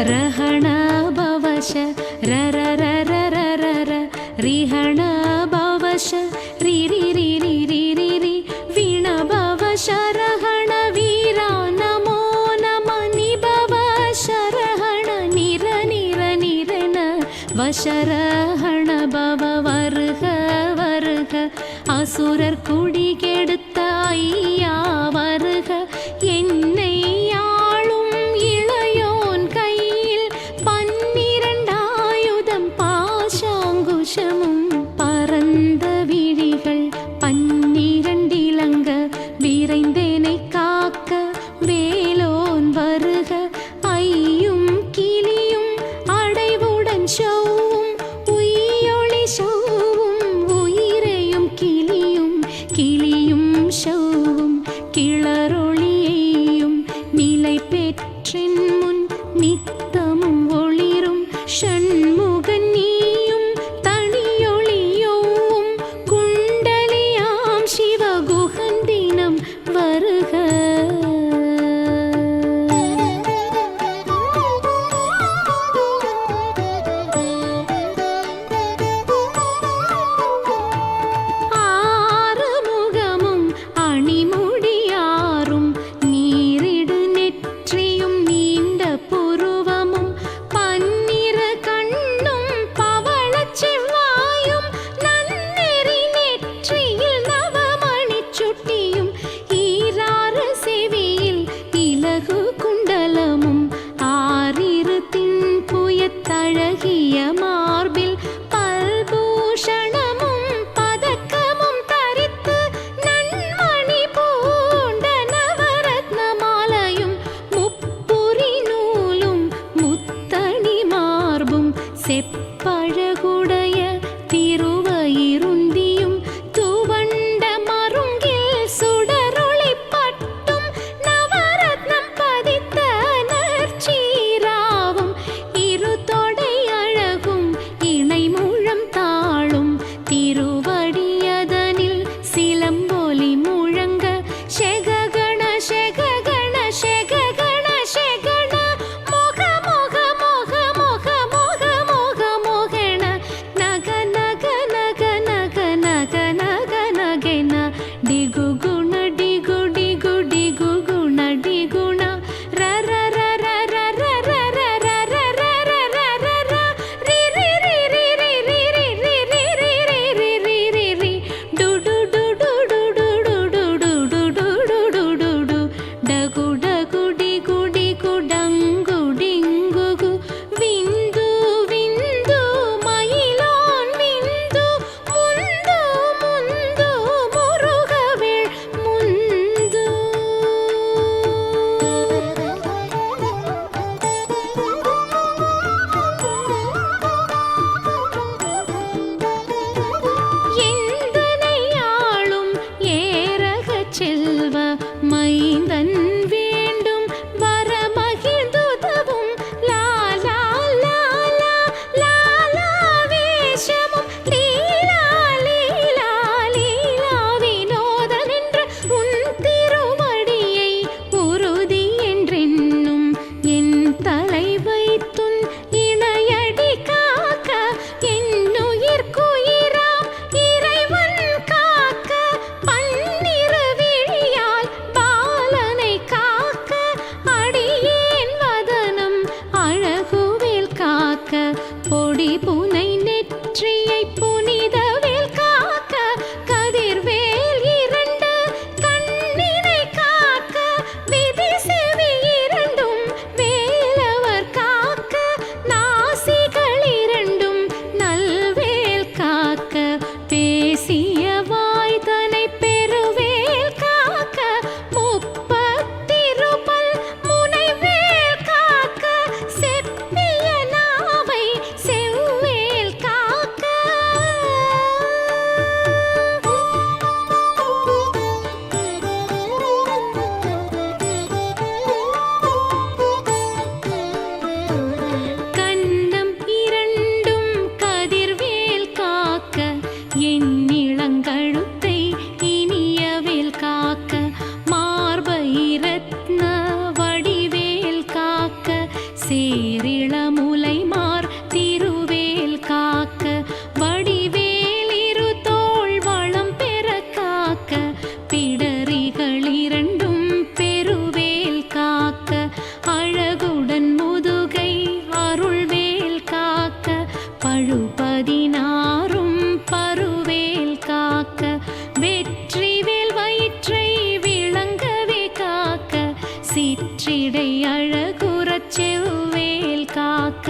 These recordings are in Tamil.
रहणाभवश रर रर रर रर रिहणाभवश रि रि रि रि रि रि रि वीणभवश रहण वीरा नमो नम निभवश रहण निर निर निर न वशर Sip. இப்போ சிற்றிடை அழகுறச் செவ்வேல் காக்க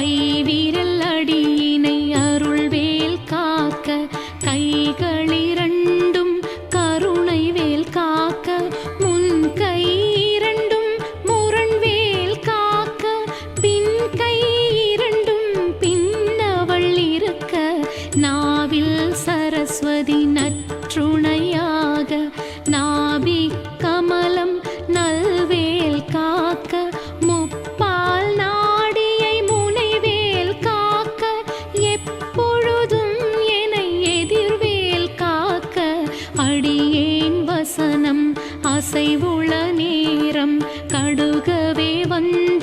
கைவி கடுகவே வந்து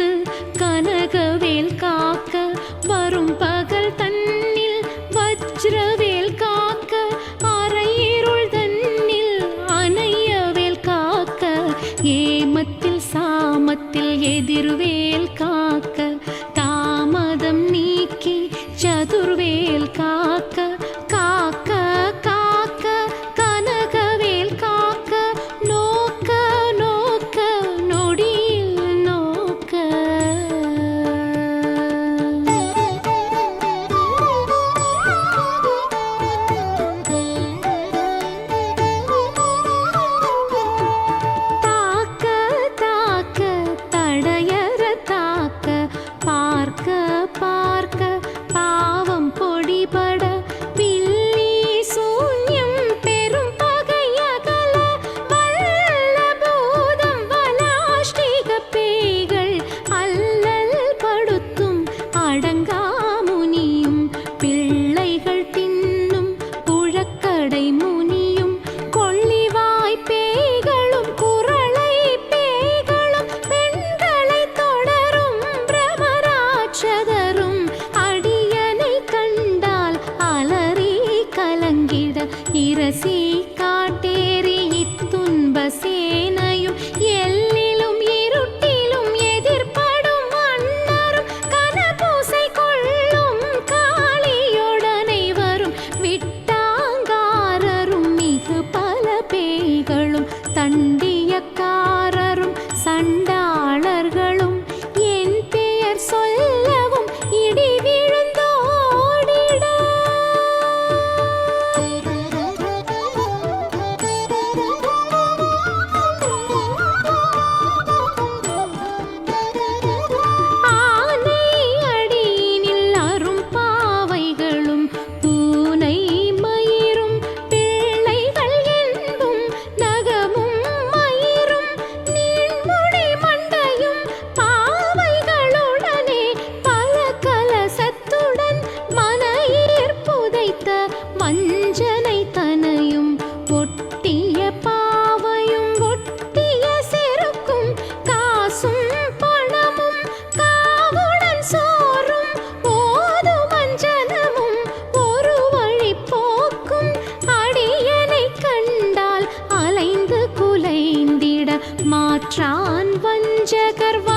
रात्रान् वञ्जकर्वा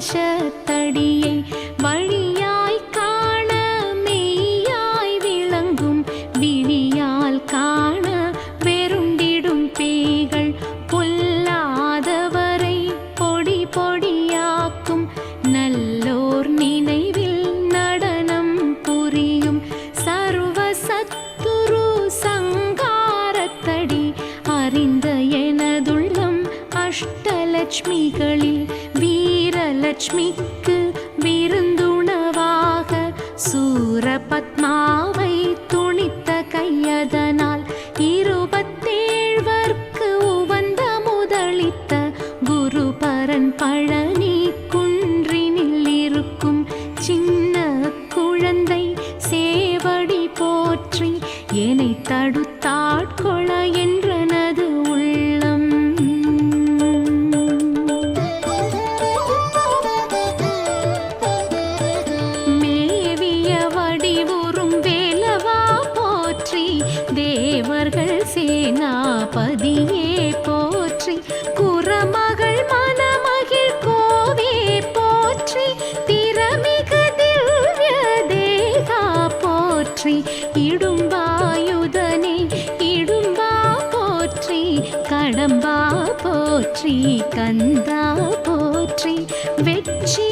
sure 茫然。போற்றி கந்தா போற்றி வெற்றி